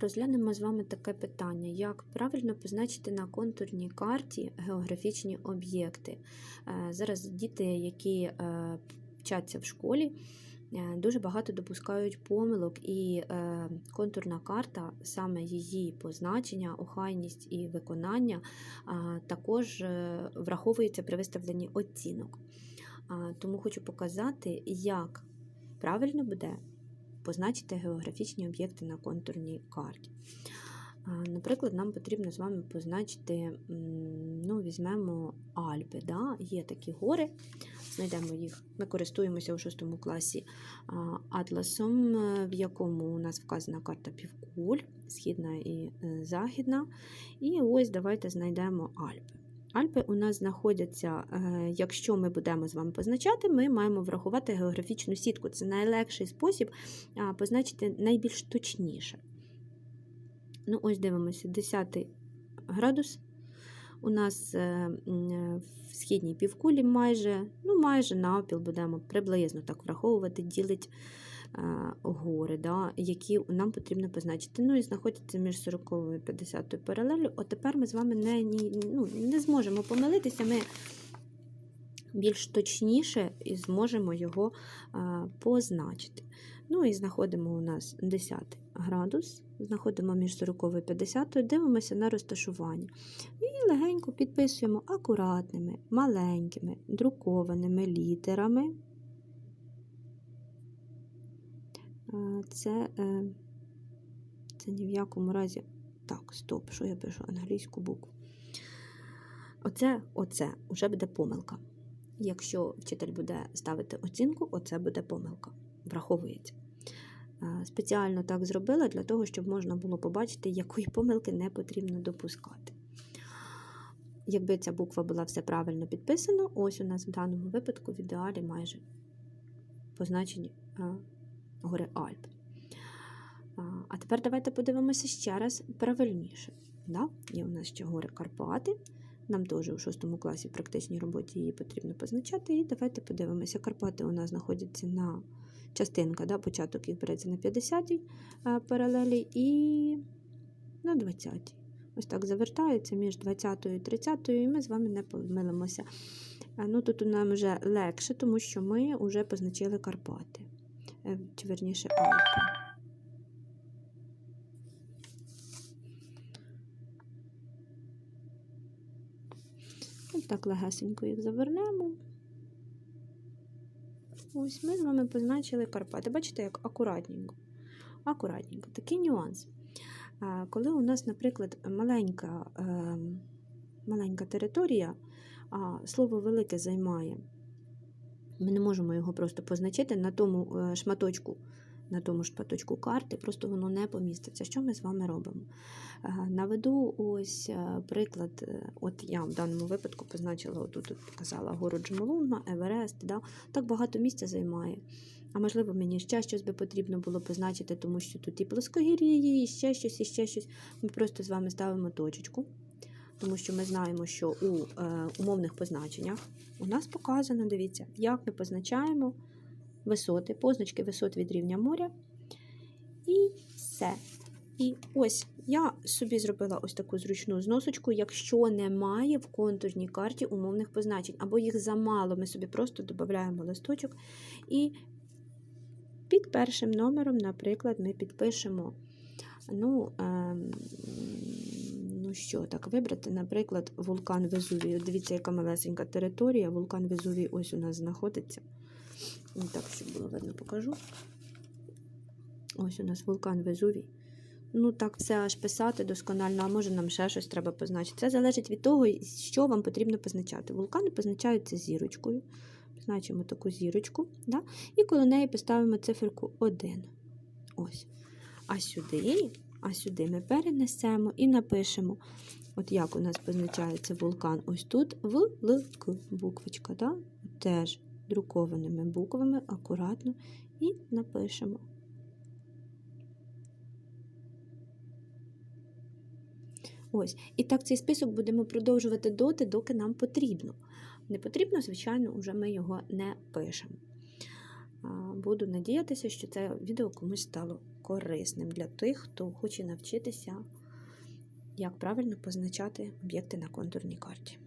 Розглянемо з вами таке питання: як правильно позначити на контурній карті географічні об'єкти. Е, Зараз діти, які е, вчаться в школі, е, дуже багато допускають помилок, і контурна карта, саме її позначення, охайність і виконання, також враховується при виставленні оцінок. Тому хочу показати, як правильно буде позначити географічні об'єкти на контурній карті. Наприклад, нам потрібно з вами позначити, ну, візьмемо Альпи. Да? Є такі гори, знайдемо їх. Ми користуємося у 6 класі атласом, е, в якому у нас вказана карта півкуль, східна і е, західна. І ось давайте знайдемо Альпи. Альпи у нас знаходяться, е, якщо ми будемо з вами позначати, ми маємо врахувати географічну сітку. Це найлегший спосіб позначити найбільш точніше. Ну, ось дивимося, 10 градус. У нас е, е, в східній півкулі майже, ну, майже навпіл будемо приблизно так враховувати, ділить гори, да, які нам потрібно позначити. Ну і знаходяться між 40 і 50 паралелю. От тепер ми з вами не, ну, не зможемо помилитися. Ми більш точніше і зможемо його е, позначити. Ну і знаходимо у нас 10 градус, знаходимо між 40 і 50, дивимося на розташування. І легенько підписуємо акуратними, маленькими, друкованими літерами. Це, е, це ні в якому разі. Так, стоп, що я пишу? Англійську букву. Оце, оце вже буде помилка. Якщо вчитель буде ставити оцінку, оце буде помилка. Враховується. Е, Спеціально так зробила для того, щоб можна було побачити, якої помилки не потрібно допускати. Якби ця буква була все правильно підписана, ось у нас в даному випадку в ідеалі майже позначені е, гори Альп. А, тепер давайте подивимося ще раз правильніше. Да? Є у нас ще гори Карпати. Нам теж у 6 класі в практичній роботі її потрібно позначати. І давайте подивимося. Карпати у нас знаходяться на частинка, да, початок їх береться на 50-й е, паралелі і на 20-й. Ось так завертаються між 20 і 30, і ми з вами не помилимося. Ну, тут нам вже легше, тому що ми вже позначили Карпати, чи верніше Альпи. Ось так легесенько їх завернемо. Ось ми з вами позначили Карпати. Бачите, як акуратненько. Акуратненько. Такий нюанс. Коли у нас, наприклад, маленька, е, маленька територія, слово велике займає, ми не можемо його просто позначити на тому е, шматочку, на тому шматочку карти, просто воно не поміститься. Що ми з вами робимо? Е, Наведу ось е, приклад. От я в даному випадку позначила, отут от показала гору Джомолунгма, Еверест. Да? Так багато місця займає. А можливо, мені ще щось би потрібно було позначити, тому що тут і плоскогір'ї, і ще щось, і ще щось. Ми просто з вами ставимо точечку, тому що ми знаємо, що у е, умовних позначеннях у нас показано, дивіться, як ми позначаємо висоти, позначки висот від рівня моря. І все. І ось я собі зробила ось таку зручну зносочку, якщо немає в контурній карті умовних позначень, або їх замало, ми собі просто додаємо листочок. І під першим номером, наприклад, ми підпишемо. Ну, ну що, так, вибрати, наприклад, вулкан Везувій. Дивіться, яка малесенька територія. Вулкан Везувій ось у нас знаходиться. Так, щоб було видно, покажу. Ось у нас вулкан Везувій. Ну, так все аж писати досконально, а може нам ще щось треба позначити. Це залежить від того, що вам потрібно позначати. Вулкани позначаються зірочкою. Позначимо таку зірочку, да? і коло неї поставимо циферку 1. Ось. А сюди, а сюди ми перенесемо і напишемо, от як у нас позначається вулкан. Ось тут велика буквочка. Да? Теж друкованими буквами акуратно і напишемо. Ось. І так цей список будемо продовжувати доти, доки нам потрібно. Не потрібно, звичайно, вже ми його не пишемо. Буду надіятися, що це відео комусь стало корисним для тих, хто хоче навчитися, як правильно позначати об'єкти на контурній карті.